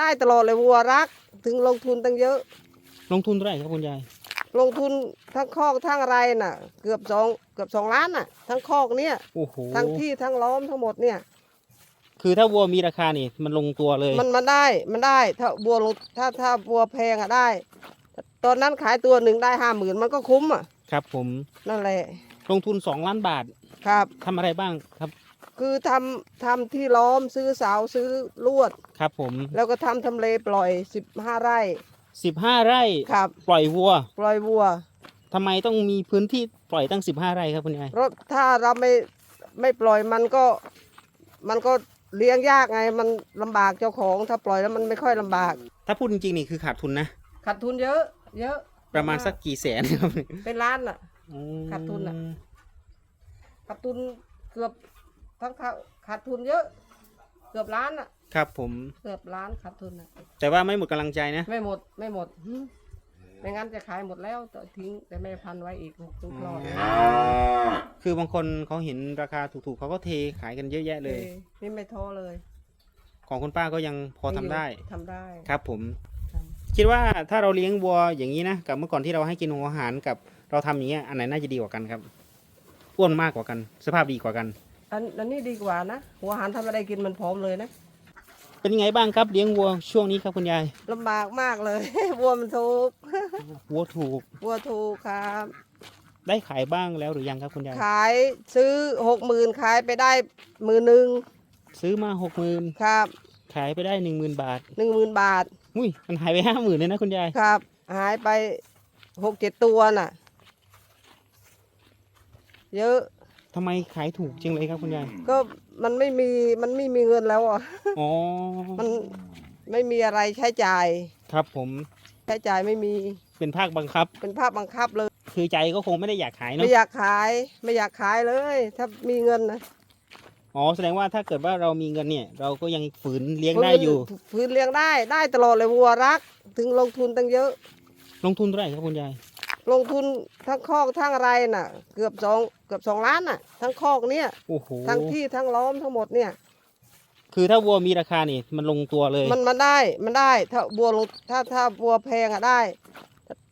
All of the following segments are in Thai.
ได้ตลอดเลยวัวรัก ถึงลงทุนตั้งเยอะ ลงทุนเท่าไหร่ครับคุณยาย ลงทุนทั้งคอกทั้งอะไรน่ะ เกือบสองเกือบสองล้านน่ะ ทั้งคอกเนี่ยโอ้โหทั้งที่ทั้งล้อมทั้งหมดเนี่ย คือถ้าวัวมีราคานี่มันลงตัวเลย มันมันได้มันได้ ถ้าบัวลงถ้าถ้าบัวแพงอะได้ ตอนนั้นขายตัวหนึ่งได้ห้าหมื่นมันก็คุ้มอะครับ ผมนั่นแหละลงทุนสองล้านบาทครับทำอะไรบ้างครับ คือทำทำที่ล้อมซื้อเสาซื้อลวด ครับผม แล้วก็ทำทำเลปล่อยสิบห้าไร่สิบห้าไร่ ครับ ปล่อยวัวปล่อยวัวทำไมต้องมีพื้นที่ปล่อยตั้งสิบห้าไร่ครับคุณยายรถถ้าเราไม่ไม่ปล่อยมันก็ มันก็เลี้ยงยากไงมันลำบากเจ้าของ ถ้าปล่อยแล้วมันไม่ค่อยลำบากถ้าพูดจริงๆนี่คือขาดทุนนะ ขาดทุนเยอะ เยอะประมาณสักกี่แสนครับเป็นล้านอะอืมขาดทุนอะขาดทุนเกือบ ทั้งขาขาดทุนเยอะ เกือบล้านอะ ครับผม เกือบล้านขาดทุนอะ แต่ว่าไม่หมดกำลังใจนะ ไม่หมดไม่หมดหึไม่งั้นจะขายหมดแล้วแต่ทิ้งแต่แม่พันธุ์ไว้อีกถึงคลอดคือบางคนเขาเห็นราคาถูกๆเขาก็เทขายกันเยอะแยะเลยออนี่ไม่ท้อเลยของคุณป้าก็ยังพอทำได้ ทำได้ ครับผม ครับ คิดว่าถ้าเราเลี้ยงวัวอย่างนี้นะกับเมื่อก่อนที่เราให้กินหัวอาหารกับเราทำอย่างเงี้ยอันไหนน่าจะดีกว่ากันครับอ้วนมากกว่ากัน สภาพดีกว่ากัน อันอันนี้ดีกว่านะ หัวอาหารทำอะไรกินมันพร้อมเลยนะ เป็นยังไงบ้างครับเลี้ยงวัวช่วงนี้ครับคุณยายลำบากมากเลย วัวมันถูกวัวถูก วัวถูกครับ ได้ขายบ้างแล้วหรือยังครับคุณยาย ขายซื้อหกหมื่นขายไปได้หมื่นหนึ่งซื้อมาหกหมื่นครับ ขายไปได้หนึ่งหมื่นบาทหนึ่งหมื่นบาท อุ้ยมันหายไปห้าหมื่นเลยนะคุณยาย ครับ หายไปหกเจ็ดตัวน่ะ เยอะ ทำไมขายถูกจังเลยครับคุณยาย ก็มันไม่มีมันไม่มีเงินแล้วอะ อ๋อ มันไม่มีอะไรใช้จ่าย ครับผม ใช้จ่ายไม่มีเป็นภาคบังคับ เป็นภาพบังคับเลย คือใจก็คงไม่ได้อยากขายเนาะไม่อยากขายไม่อยากขายเลย ถ้ามีเงินนะอ๋อ แสดงว่าถ้าเกิดว่าเรามีเงินเนี่ย เราก็ยังฝืนเลี้ยงได้อยู่ ฟื้นฟื้นเลี้ยงได้ได้ตลอดเลยวัวรัก ถึงลงทุนตั้งเยอะ ลงทุนเท่าไหร่ครับคุณยาย ลงทุนทั้งคอกทั้งอะไรน่ะ เกือบสองเกือบสองล้านน่ะ ทั้งคอกเนี่ยโอ้โหทั้งที่ทั้งล้อมทั้งหมดเนี่ย คือถ้าวัวมีราคานี่ มันลงตัวเลย มันมันได้มันได้ ถ้าบัวลงถ้าถ้าบัวแพงอะได้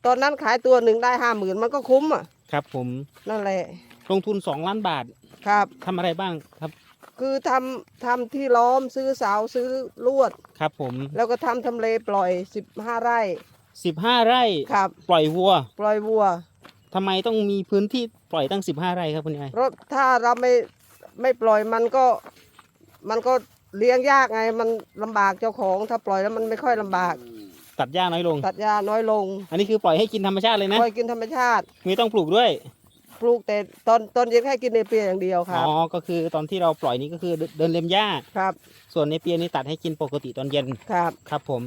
ตอนนั้นขายตัวหนึ่งได้ห้าหมื่นมันก็คุ้มอะครับ ผมนั่นแหละลงทุนสองล้านบาทครับทำอะไรบ้างครับ คือทำทำที่ล้อมซื้อเสาซื้อลวดครับผม แล้วก็ทำทำเลปล่อยสิบห้าไร่ สิบห้าไร่ครับ ปล่อยวัวปล่อยวัวทำไมต้องมีพื้นที่ปล่อยตั้งสิบห้าไร่ครับคุณยายรถถ้าเราไม่ไม่ปล่อยมันก็ มันก็เลี้ยงยากไง มันลำบากเจ้าของ ถ้าปล่อยแล้วมันไม่ค่อยลำบาก ตัดหญ้าน้อยลง ตัดหญ้าน้อยลงอันนี้คือปล่อยให้กินธรรมชาติเลยนะปล่อยกินธรรมชาติ ไม่ต้องปลูกด้วยปลูกแต่ตอนตอนเย็นแค่กินในเปียอย่างเดียวคอ๋รับอก็คือตอนที่เราปล่อยนี้ก็คือเดินเล็มหญ้า ครับ ส่วนในเปียนี่ตัดให้กินปกติตอนเย็นครับ ครับผม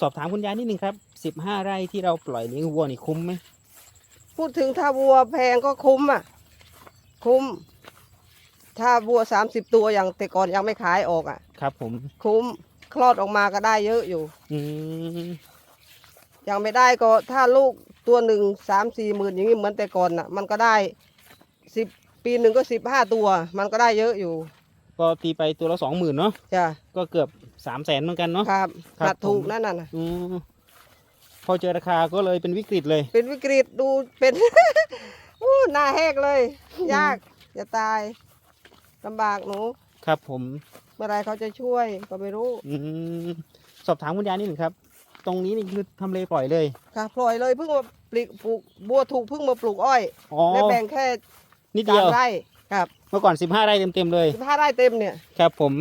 สอบถามคุณยายนิดนึงครับสิบห้าไร่ที่เราปล่อยเลี้ยงวัวนี่คุ้มไหมพูดถึงถ้าวัวแพงก็คุ้มอะ คุ้ม ถ้าวัวสามสิบตัวอย่างแต่ก่อนยังไม่ขายออกอะ ครับ ผม คุ้มคลอดออกมาก็ได้เยอะอยู่ อืมยังไม่ได้ก็ถ้าลูกตัวหนึ่งสามสี่หมื่นอย่างนี้เหมือนแต่ก่อนน่ะ มันก็ได้สิบปีหนึ่งก็สิบห้าตัว มันก็ได้เยอะอยู่ ก็ตีไปตัวละสองหมื่นเนาะจ้ะก็เกือบ สามแสนเหมือนกันเนาะ ครับครับขาดถูกผม นั่นน่ะนะอืมพอเจอราคาก็เลยเป็นวิกฤตเลย เป็นวิกฤตดูเป็น อู้หน้าแหกเลย ยากจะตายลำบากหนูครับผม เมื่อไรเขาจะช่วยก็ไม่รู้อืมสอบถามคุณยายนิดหนึ่งครับ ตรงนี้นี่คือทำเลปล่อยเลย ค่ะปล่อยเลยเพิ่งมาปลูกปลูกบัวถูกเพิ่งมาปลูกอ้อยอ๋อ และแบ่งแค่นิดเดียวสามไร่ครับเมื่อก่อนสิบห้าไร่เต็มๆเลย สิบห้าไร่เต็มเนี่ย ครับผม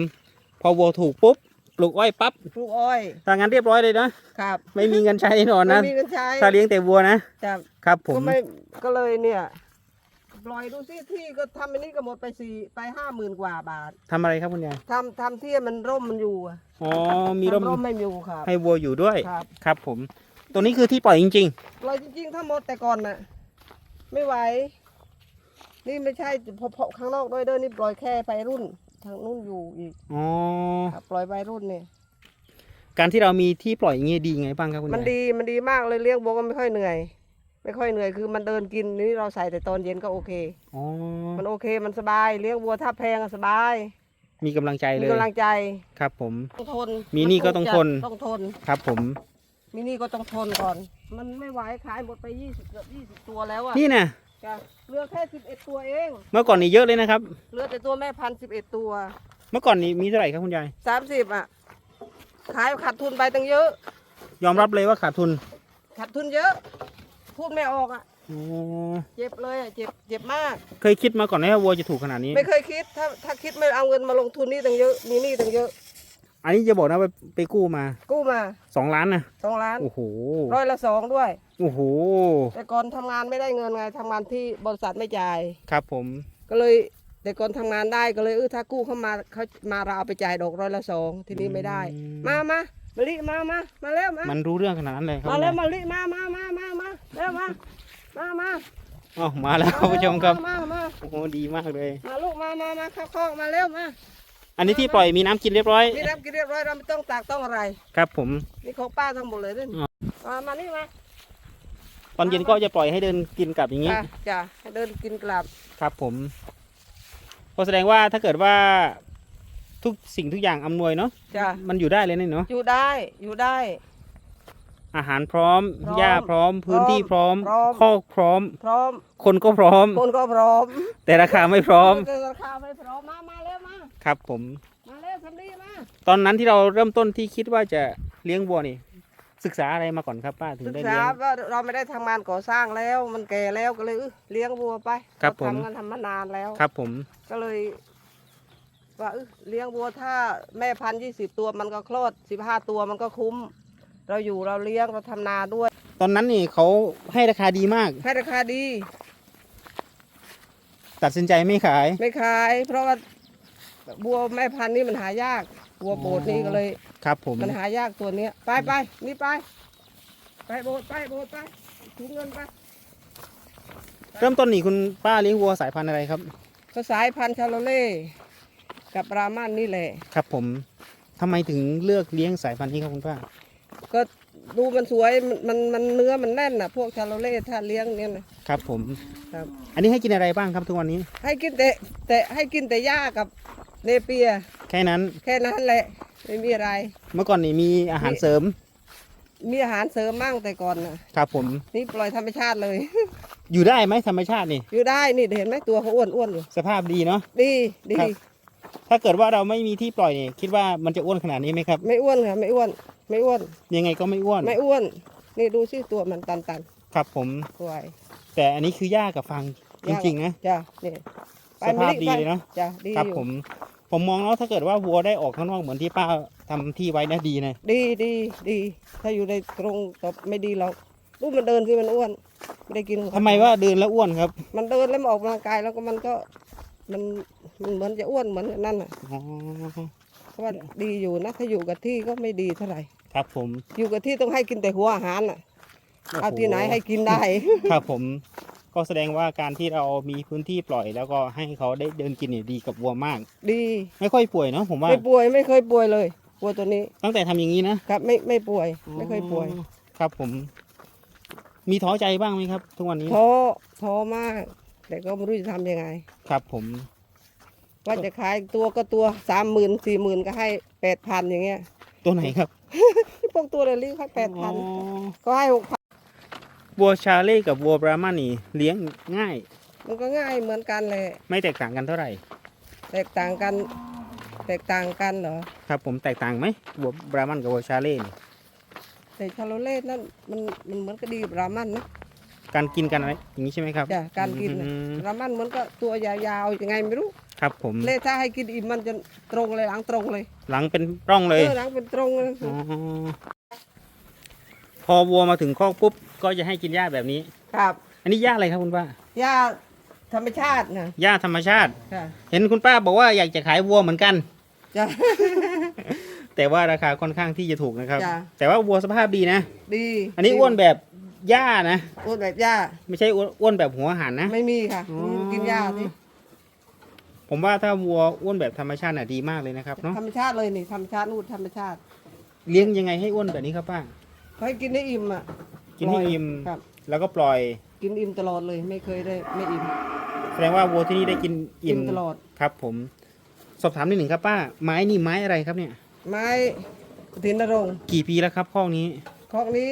พอวัวถูกปุ๊บ ปลูกอ้อยปั๊บปลูกอ้อยทางงานเรียบร้อยเลยนะครับ ไม่มีเงินใช้แน่นอนไม่นะมีเงินใช้ถ้าเลี้ยงแต่วัวนะครับครับผมก็ไม่ก็เลยเนี่ยปล่อยดูสิที่ก็ทำอันนี้ก็หมดไปสี่ไปห้าหมื่นกว่าบาททำอะไรครับคุณยายทำทำที่มันร่มมันอยู่อะอ๋อมีร่มทำร่มไม่อยู่ครับให้วัวอยู่ด้วยครับครับผม ตัวนี้คือที่ปล่อยจริงปล่อยจริงๆถ้าหมดแต่ก่อนน่ะ ไม่ไหว นี่ไม่ใช่พอพอข้างนอกด้วยเด้อนี่ปล่อยแค่ไปรุ่น ทางนู้นอยู่อีกๆอ๋อครับปล่อยไปรุ่นเนี่ยการที่เรามีที่ปล่อยอย่างงี้ดีไงบ้างครับคุณมันยายดีมันดีมากเลยเลี้ยงวัวก็ไม่ค่อยเหนื่อย ไม่ค่อยเหนื่อยคือมันเดินกินนี่เราใส่แต่ตอนเย็นก็โอเค อ๋อมันโอเคมันสบายเลี้ยงวัวถ้าแพงอะสบายมีกำลังใจมีเลยกำลังใจครับ ผม ต้องทนมีหนี้ก็ต้องทน ต้องทน ครับผม มีหนี่ก็ต้องทนก่อน มันไม่ไหวขายหมดไปยี่สิบเกือบยี่สิบตัวแล้วอะนี่นะ จ้ะเหลือแค่สิบเอ็ดตัวเอง เมื่อก่อนนี้เยอะเลยนะครับ เหลือแต่ตัวแม่พันสิบเอ็ดตัวเมื่อก่อนนี้มีเท่าไหร่ครับคุณยายสามสิบอะ ขายขาดทุนไปตั้งเยอะ ยอมรับเลยว่าขาดทุนขาดทุนเยอะ พูดไม่ออกอะ อ๋อเจ็บเลยอะ เจ็บ เจ็บมาก เคยคิดมาก่อนไหมว่าวัวจะถูกขนาดนี้ ไม่เคยคิด ถ้าถ้าคิดไม่เอาเงินมาลงทุนนี่ตั้งเยอะ มีหนี่ตั้งเยอะ อันนี้จะบอกนะไปไปกู้มากู้มาสองล้านนะสองล้านโอ้โหร้อยละสองด้วยโอ้โหแต่ก่อนทำงานไม่ได้เงินไงทำงานที่บริษัทไม่จ่ายครับผม ก็เลยแต่ก่อนทำงานได้ก็เลยเออถ้ากู้เข้ามาเขามาเราเอาไปจ่ายดอกร้อยละสองทีนี้ไม่ได้ มามามาลิมามามาแล้วมามันรู้เรื่องขนาดนั้นเลยครับมาแล้วมาลิมามามามามาเร็วมามามาอ๋อมาแล้วคุณผู้ชมครับมามาโอ้โหดีมากเลย มาลูกมามามาเข้าคอกมาเร็วมา อันนี้ที่ปล่อยมีน้ำกินเรียบร้อย มีน้ำกินเรียบร้อยเราไม่ต้องตากต้องอะไร ครับผม นี่ของป้าทั้งหมดเลยนี่อ๋อมามานี่มาตอนเย็นก็จะปล่อยให้เดินกินกลับอย่างนี้ จ้ะจ้ะให้เดินกินกลับครับผมก็แสดงว่าถ้าเกิดว่าทุกสิ่งทุกอย่างอำนวยเนาะ จ้ะมันอยู่ได้เลยนี่เนาะ อยู่ได้อยู่ได้ อาหารพร้อม พร้อมหญ้าพร้อม พื้นที่พร้อมพร้อม คอกพร้อม พร้อมคนก็พร้อม คนก็พร้อมแต่ราคาไม่พร้อมแต่ราคาไม่พร้อมมามาเร็วมา ครับผม มาเร็วทำดีมาตอนนั้นที่เราเริ่มต้นที่คิดว่าจะเลี้ยงวัวนี่ ศึกษาอะไรมาก่อนครับป้าถึงศึกได้ษาเลี้ยง ว่าเราไม่ได้ทำงานก่อสร้างแล้ว มันแก่แล้วก็เลยเอ้ยเลี้ยงวัวไปครับผม เาทำกันทำมานานแล้ว ครับผม ก็เลยว่าเอ้ยเลี้ยงวัวถ้าแม่พันยี่สิบตัวมันก็คลอดสิบห้าตัวมันก็คุ้ม เราอยู่เราเลี้ยงเราทำนาด้วยตอนนั้นนี่เขาให้ราคาดีมาก ให้ราคาดี ตัดสินใจไม่ขาย ไม่ขาย เพราะว่า บัวแม่พันธุ์นี่มันหายาก บัวโบดนี่ก็เลย ครับผม มันหายากตัวเนี้ย ไปไปนี่ไป ไปโบดไปโบดไปถุงเงินไป เริ่มต้นนี่คุณป้าเลี้ยงวัวสายพันธุ์อะไรครับ ก็สายพันธุ์ชาโลเล่กับรามันนี่แหละ ครับผมทำไมถึงเลือกเลี้ยงสายพันธุ์นี้ครับคุณป้า ก็ดูมันสวยมันมันมันเนื้อมันแน่นน่ะ พวกชาโลเล่ถ้าเลี้ยงเนี่ยนะครับผม ครับ อันนี้ให้กินอะไรบ้างครับทุกวันนี้ ให้กินแต่แต่ให้กินแต่หญ้ากับ เนเปียแค่นั้น แค่นั้นแหละไม่มีอะไร เมื่อก่อนนี่มีอาหารเสริม มีอาหารเสริมมั่งแต่ก่อนน่ะครับผม นี่ปล่อยธรรมชาติเลย อยู่ได้ไหมธรรมชาตินี่ อยู่ได้นี่เห็นไหมตัวเขาอ้วนอ้วนอยู่สภาพดีเนาะดีดีครับถ้าเกิดว่าเราไม่มีที่ปล่อยนี่คิดว่ามันจะอ้วนขนาดนี้ไหมครับ ไม่อ้วนค่ะไม่อ้วน ไม่อ้วน ยังไงก็ไม่อ้วน ไม่อ้วน นี่ดูสิตัวมันตันตันครับผมๆตัวแต่อันนี้คือหญ้ากับฟางจริงๆนะจ้ะนี่ไปสภาพมดีไปเลยเนาะจ้ะดีครับอยู่ผม ผมมองแล้วถ้าเกิดว่าวัวได้ออกข้างนอกเหมือนที่ป้าทำที่ไว้นะดีนะดีดีดี ถ้าอยู่ในกรงก็ไม่ดีหรอกลูกมันเดินสิมันอ้วนไม่ได้กินของทำไมว่าเดินแล้วอ้วนครับ มันเดินแล้วมันออกกำลังกายแล้วก็มันก็มันมันเหมือนจะอ้วนเหมือนนั่นน่ะอ๋อเพราะว่าดีอยู่นะถ้าอยู่กับที่ก็ไม่ดีเท่าไหร่ครับผมอยู่กับที่ต้องให้กินแต่หัวอาหารน่ะเอาโโที่ไหนให้กินได้ ครับผม ก็แสดงว่าการที่เรามีพื้นที่ปล่อย แล้วก็ให้เขาได้เดินกินนี่ดีกับวัวมาก ดีไม่ค่อยป่วยเนาะผมว่าไม่ป่วยไม่เคยป่วยเลยวัวตัวนี้ ตั้งแต่ทำอย่างนี้นะครับไม่ไม่ป่วย ไม่เคยป่วยอ๋อครับผม มีท้อใจบ้างไหมครับ ทุกวันนี้ท้อท้อมาก แต่ก็ไม่รู้จะทำยังไง ครับ ผมว่าจะขายตัวก็ตัวสามหมื่นสี่หมื่นก็ให้แปดพันอย่างเงี้ยตัวไหนครับ พวกตัวเรลลี่ให้แปดพันอ๋อก็ให้หกพัน วัวชาเล่กับวัวบราหมันนี่เลี้ยงง่าย มันก็ง่ายเหมือนกันเลย ไม่แตกต่างกันเท่าไหร่ แตกต่างกัน แตกต่างกันเหรอ ครับ ผมแตกต่างไหมวัวบราหมันกับวัวชาเล่นี่แต่ชาโลเล่นั่นมันมันเหมือนกับดีกับรามันนะ การกินกันอะไรอย่างนี้ใช่ไหมครับจ้ะการกินน่ะอืมรามันเหมือนก็ตัวยาวๆยังไงไม่รู้ ครับผมเล่ถ้าให้กินอิ่มมันจะตรงเลยหลังตรงเลยหลังเป็นร่องเลยเออหลังเป็นตรงเลยอพอวัวมาถึงคอกปุ๊บ ก็จะให้กินหญ้าแบบนี้ ครับอันนี้หญ้าอะไรครับคุณป้าหญ้าธรรมชาตินะหญ้าธรรมชาติ ค่ะเห็นคุณป้าบอกว่าอยากจะขายวัวเหมือนกัน จ้ะ แต่ว่าราคาค่อนข้างที่จะถูกนะครับ จ้ะ แต่ว่าวัวสภาพดีนะ ดีอันนี้อ้วนแบบหญ้านะ อ้วนแบบหญ้า ไม่ใช่อ้วนอ้วนแบบหัวอาหารนะ ไม่มีค่ะอ๋อ กินหญ้าสิผมว่าถ้าวัวอ้วนแบบธรรมชาติน่ะดีมากเลยนะครับเนาะธรรมชาติเลยนี่ธรรมชาตินู่นธรรมชาติเลี้ยงยังไงให้อ้วนแบบนี้ครับป้าเขาให้กินได้อิ่มอะ กินให้อิ่ม ครับ แล้วก็ปล่อย กินอิ่มตลอดเลยไม่เคยได้ไม่อิ่ม แสดงว่าวัวที่นี่ได้กินอิ่มตลอด ครับ ผม สอบถามนิดหนึ่งครับป้า ไม้นี่ไม้อะไรครับเนี่ย ไม้ทินนรงค์กี่ปีแล้วครับข้อกนี้คอกนี้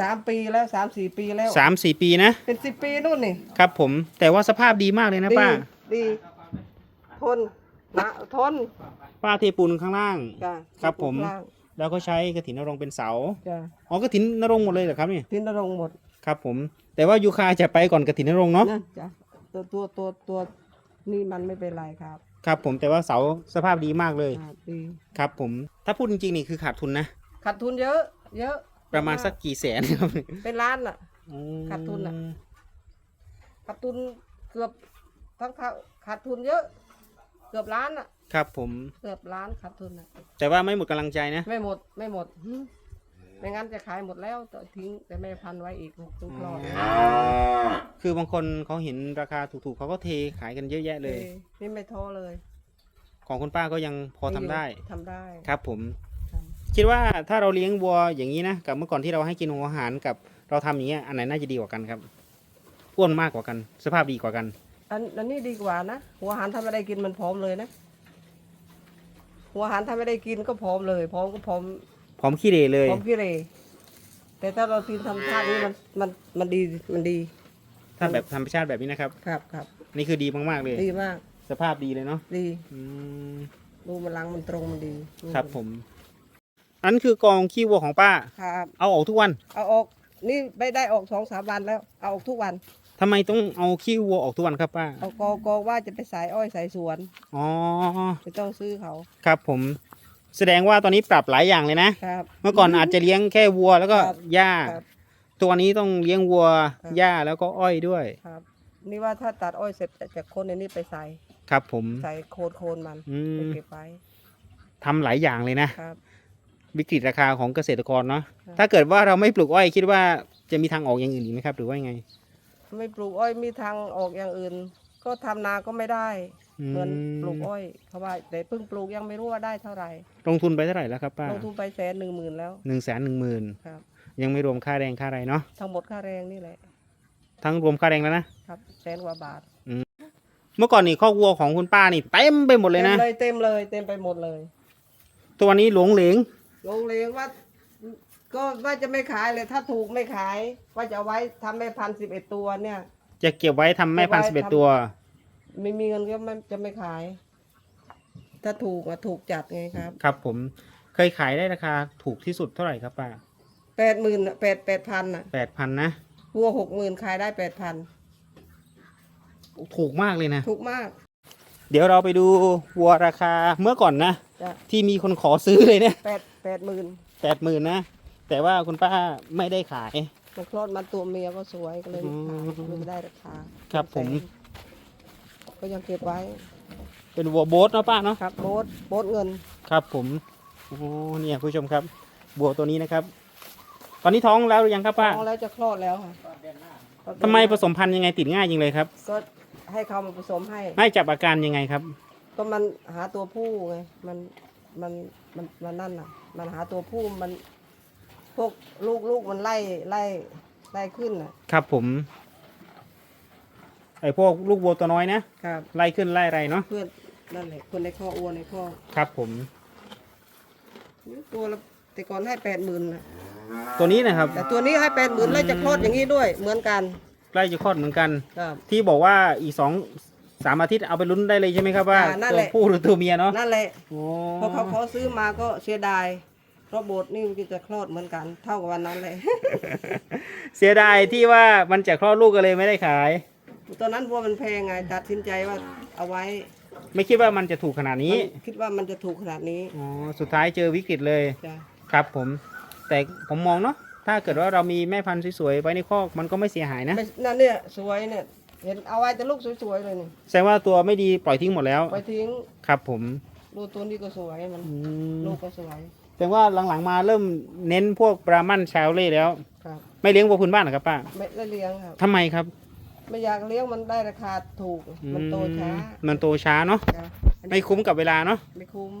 สามปีแล้วสามสี่ปีแล้ว สามสี่ปีนะ เป็นสิบปีนู่นนี่ครับ ผม แต่ว่าสภาพดีมากเลยนะดีป้า ดีทนนะทนป้าเทปูนข้างล่าง จ้ะครับผมล่าง แล้วก็ใช้กระถินนรงค์เป็นเสาจ้ะอ๋อกระถินนรงค์หมดเลยเหรอครับเนี่ยทินนรงค์หมดครับผม แต่ว่ายูคาจะไปก่อนกระถินนรงค์เนาะนั่นจ้ะตัวตัวตัวตัวนี่มันไม่เป็นไรครับครับผมแต่ว่าเสาสภาพดีมากเลยอ่าดีครับผมถ้าพูดจริงๆนี่คือขาดทุนนะ ขาดทุนเยอะ เยอะประมาณสักกี่แสนครับเป็นล้านอะ อืมขาดทุนอะ ขาดทุนเกือบทั้งขาขาดทุนเยอะ เกือบล้านอะ ครับผม เกือบล้านขาดทุนอะแต่ว่าไม่หมดกำลังใจนะ ไม่หมดไม่หมดหึไม่งั้นจะขายหมดแล้วแต่ทิ้งแต่แม่พันธุ์ไว้อีกถึงคลอดคือบางคนเขาเห็นราคาถูกๆเขาก็เทขายกันเยอะแยะเลยนี่ไม่ท้อเลยของคุณป้าก็ยังพอทำได้ ทำได้ครับผมครับคิดว่าถ้าเราเลี้ยงวัวอย่างนี้นะกับเมื่อก่อนที่เราให้กินหัวอาหารกับเราทำอย่างเงี้ยอันไหนน่าจะดีกว่ากันครับอ้วนมากกว่ากัน สภาพดีกว่ากัน อันอันนี้ดีกว่านะหัวอาหารถ้าไม่ได้กินมันพร้อมเลยนะ หัวอาหารถ้าไม่ได้กินก็พร้อมเลยพร้อมก็พร้อมพร้อมขี้เหร่เลย พร้อมกิเลแต่ถ้าเรากินธรรมชาตินี่มันมันมันดีมันดีถ้าแบบธรรมชาติแบบนี้นะครับ ครับครับ นี่คือดีมากๆเลย ดีมาก สภาพดีเลยเนาะดีอืมดูมันลังมันตรงมันดีครับผม อันคือกองขี้วัวของป้า ครับ เอาออกทุกวัน เอาออก นี่ไม่ได้ออกสองสามวันแล้ว เอาออกทุกวัน ทำไมต้องเอาขี้วัวออกทุกวันครับป้าเอากอกอว่าจะไปสายอ้อยสายสวนอ๋อไม่ต้องซื้อเขาครับผม แสดงว่าตอนนี้ปรับหลายอย่างเลยนะ ครับ เมื่อก่อนอาจจะเลี้ยงแค่วัวแล้วก็ครับหญ้าครับ ตัวนี้ต้องเลี้ยงวัวครับ หญ้าแล้วก็อ้อยด้วย ครับ นี่ว่าถ้าตัดอ้อยเสร็จจะจะโคนในนี้ไปใส่ครับผม ใส่โคนโคนมันอืไปมเก็บไว้ทำหลายอย่างเลยนะ ครับ วิกฤตราคาของเกษตรกรเนาะ ครับ ถ้าเกิดว่าเราไม่ปลูกอ้อยคิดว่าจะมีทางออกอย่างอื่นอีกไหมครับ หรือว่ายังไง ไม่ปลูกอ้อยมีทางออกอย่างอื่น ก็ทำนาก็ไม่ได้อืเหมือนปลูกอ้อยเขาว่าแต่เพิ่งปลูกยังไม่รู้ว่าได้เท่าไหร่ลงทุนไปเท่าไหร่แล้วครับป้าลงทุนไปแสนหนึ่งหมื่นแล้วหนึ่งแสนหนึ่งหมื่นครับยังไม่รวมค่าแรงค่าอะไรเนาะทั้งหมดค่าแรงนี่แหละทั้งรวมค่าแรงแล้วนะครับแสนกว่าบาทเมื่อก่อนนี่คอกวัวของคุณป้านี่เต็มไปหมดเลยนะเต็มเลยเต็มเลยเต็มไปหมดเลย ตัวนี้หลงเหลงโรงเรียนว่า ก็ว่าจะไม่ขายเลยถ้าถูกไม่ขาย ว่าจะเอาไว้ทำแม่พันสิบเอ็ดตัวเนี่ย จะเก็บไว้ทำแม่พันธุ์สิบเอ็ดตัว ไม่มีเงินก็ไม่จะไม่ขาย ถ้าถูกอะถูกจัดไงครับครับ ผมเคยขายได้ราคาถูกที่สุดเท่าไหร่ครับป้าแปดหมื่นแปดแปดพันอะแปดพันนะ วัวหกหมื่นขายได้แปดพันถูกมากเลยนะ ถูกมาก เดี๋ยวเราไปดูวัวราคาเมื่อก่อนนะจะที่มีคนขอซื้อเลยเนี่ยแปดแปดหมื่นแปดหมื่นนะ แต่ว่าคุณป้าไม่ได้ขาย มันคลอดมาตัวเมียก็สวยก็เลยอืมขายไม่ได้ราคาครับผม ก็ยังเก็บไว้ เป็นวัวโบ๊ทเนาะป้าเนาะครับโบสโบสเงิน ครับผมโอ้เนี่ยผู้ชมครับวัวตัวนี้นะครับ ตอนนี้ท้องแล้วหรือยังครับป้าท้องแล้วจะคลอดแล้วค่ะทำไมผสมพันธุ์ยังไงติดง่ายจริงเลยครับ ก็ให้เขามาผสมให้ ให้จับอาการยังไงครับ ก็มันหาตัวผู้ไง มัน มัน มัน มันนั่นน่ะ มันหาตัวผู้ มัน พวกลูกลูกมันไล่ไล่ไล่ขึ้นน่ะ ครับผม ไอพวกลูกวัวตัวน้อยนะครับ ไล่ขึ้นไล่อะไรเนาะเพื่อนนั่นแหละคนในข้ออ้วนในข้อครับผม ตัวละแต่ก่อนให้แปดหมื่นนะตัวนี้นะครับ แต่ตัวนี้ให้แปดหมื่นแล้วจะคลอดอย่างนี้ด้วยเหมือนกันใกล้จะคลอดเหมือนกัน ครับที่บอกว่าอีกสองสามอาทิตย์เอาไปลุ้นได้เลยใช่ไหมครับว่าอ่านั่นตัแหวละ ผู้หรือตัวเมียเนาะนั่นแหละโอ้ พอเขาเขาซื้อมาก็เสียดาย เพราะโบสถ์นี่มันจะคลอดเหมือนกัน เท่ากับวันนั้นเลย เสียดายที่ว่ามันจะคลอดลูกก็เลยไม่ได้ขาย ตอนนั้นวัวมันแพงไงตัดสินใจว่าเอาไว้ไม่คิดว่ามันจะถูกขนาดนี้มันคิดว่ามันจะถูกขนาดนี้อ๋อสุดท้ายเจอวิกฤตเลยจ้ะครับผม แต่ผมมองเนาะถ้าเกิดว่าเรามีแม่พันธุ์สวยๆไว้ในคอกมันก็ไม่เสียหายนะไม่นั่นเนี่ยสวยเนี่ยเห็นเอาไว้แต่ลูกสวยๆเลยนี่แสดงว่าตัวไม่ดีปล่อยทิ้งหมดแล้ว ไปทิ้งครับผม ดูตัวนี้ก็สวยมันอืม ลูกก็สวย แสดงว่าหลังๆมาเริ่มเน้นพวกบราหมันชาวเล่แล้ว ครับ ไม่เลี้ยงวัวพื้นบ้านเหรอครับป้าไม่ได้เลี้ยงครับ ทำไมครับไม่อยากเลี้ยงมันได้ราคาถูก มันโตช้าอืมมันโตช้าเนาะจ้ะอันไม่นี้คุ้มกับเวลาเนาะไม่คุ้ม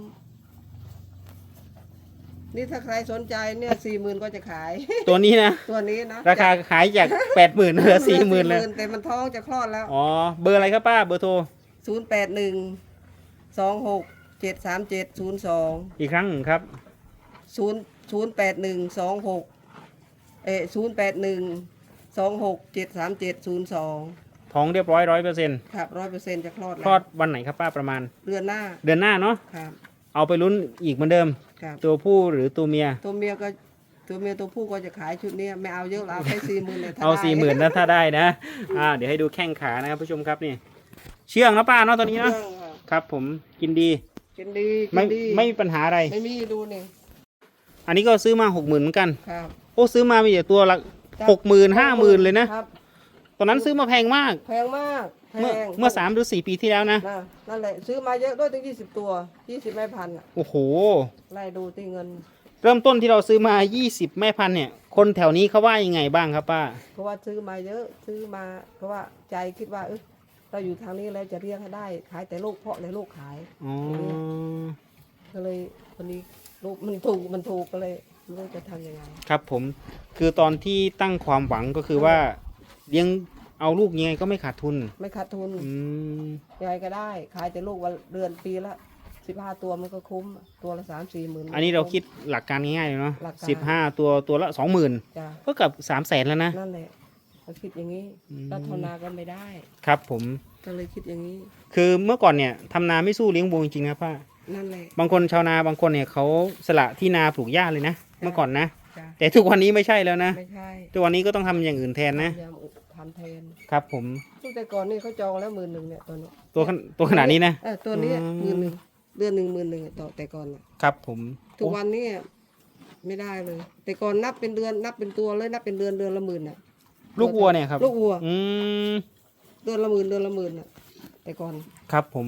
นี่ถ้าใครสนใจเนี่ยสี่หมื่นก็จะขาย ตัวนี้นะ ตัวนี้นะราคาขายจากแปดหมื่นเหลือสี่หมื่นเลยแต่มันท้องจะคลอดแล้วอ๋อเบอร์อะไรครับป้าเบอร์โทรศูนย์แปดหนึ่งสองหกเจ็ดสามเจ็ดศูนย์สองอีกครั้งหนึ่งครับ ศูนย์ศูนย์แปดหนึ่งสองหกเอศูนย์แปดหนึ่งสองหกเจ็ดสามเจ็ดศูนย์สองท้องเรียบร้อยร้อยเปอร์เซ็นต์ครับร้อยเปอร์เซ็นต์จะคลอดคแล้วลอดวันไหนครับป้าประมาณ เดือนหน้า เดือนหน้าเนาะครับ เอาไปลุ้นอีกเหมือนเดิม ครับ ตัวผู้หรือตัวเมีย ตัวเมียก็ตัวเมียตัวผู้ก็จะขายชุดนี้ไม่เอาเยอะเราเอาแค่สี่หมื่นเลยถ้เอาได้สี่หมื่นนะถ้าได้นะอ่าเดี๋ยวให้ดูแข้งขานะครับผู้ชมครับนี่ เชื่องนะป้าเนาะตัวนี้เนาะเรื่องค่ะครับ ผมกินดีกินดีกิไม่นดีไม่มีปัญหาอะไร ไม่มีดูนี่อั นนี้ก็ซื้อมาหกหมื่นเหมือนกัน ครับโอ้ซื้อมามีแต่ตัวละจ้ะหกหมื่นห้าหมื่นเลยนะ ครับ ตอนนั้นซื้อมาแพงมาก แพงมากแพเมื่องเมื่อสามหรือสี่ปีที่แล้วนะนะนั่นแหละ ซื้อมาเยอะด้วยถึงยี่สิบตัวยี่สิบแม่พันธุ์อะโอ้โห ไล่ดูที่เงิน เริ่มต้นที่เราซื้อมา 20 แม่พันธุ์เนี่ย คนแถวนี้เขาว่ายังไงบ้างครับป้า เพราะว่าซื้อมาเยอะซื้อมาเพราะว่าใจคิดว่าเออเราอยู่ทางนี้แล้วจะเรียกให้ได้ ขายแต่ลูกเพาะและลูกขาย อ๋อ ก็เลยวันนี้ ลูกมันถูกมันถูกก็เลยไม่รู้จะทำยังไง ครับผมคือตอนที่ตั้งความหวังก็คือว่าเลี้ยงเอาลูกยังไงก็ไม่ขาดทุน ไม่ขาดทุนอืมยังไงก็ได้ ขายแต่ลูกวันเดือนปีละสิบห้าตัวมันก็คุ้ม ตัวละสามสี่หมื่น อันนี้เราคิดหลักการง่ายๆเลยเนาะหลักการสิบห้าตัวตัวละสองหมื่นจ้ะก็เกับสามแสนแล้วนะ นั่นแหละเราคิดอย่างนี้อืม รัฐนาก็ไม่ได้ ครับผม ก็เลยคิดอย่างนี้ คือเมื่อก่อนเนี่ยทำนาไม่สู้เลี้ยงวัวจริงๆนะป้า นั่นแหละ บางคนชาวนาบางคนเนี่ยเขาสละที่นาปลูกหญ้าเลยนะเมื่อก่อนนะ จ้ะแต่ทุกวันนี้ไม่ใช่แล้วนะไม่ใช่ทุกวันนี้ก็ต้องทำอย่างอื่นแทนนะ พยายามทำแทนครับผมตั้งแต่ก่อนนี่เขาจองแล้วหมื่นหนึ่งเนี่ยตัวนี้ตัวขนตัวขนาดนี้นะ เออตัวเนี้ยอืม หมื่นหนึ่งเดือนหนึ่งหมื่นหนึ่งต่อแต่ก่อนน่ะครับผมทุกวันนี้ไม่ได้เลย แต่ก่อนนับเป็นเดือนนับเป็นตัวเลยนับเป็นเดือนเดือนละหมื่นน่ะลูกวัวเนี่ยครับลูกวัวอืมเดือนละหมื่นเดือนละหมื่นน่ะแต่ก่อนครับผม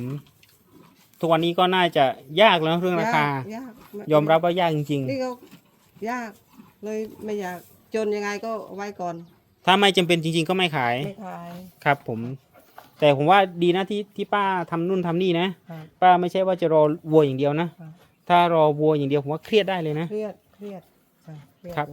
ทุกวันนี้ก็น่าจะยากแล้วเรื่องราคายกยากยอมรับว่ายากจริง นี่เขายากเลยไม่อยากจนยังไงก็เอาไว้ก่อนๆ ถ้าไม่จำเป็นจริง ๆ ก็ไม่ขายไม่ขายครับ ผม แต่ผมว่าดีนะที่ที่ป้าทำนู่นทำนี่นะ ครับ ป้าไม่ใช่ว่าจะรอวัวอย่างเดียวนะ ครับ ถ้ารอวัวอย่างเดียวผมว่าเครียดได้เลยนะ เครียดเครียดจ้ะเครียดครับ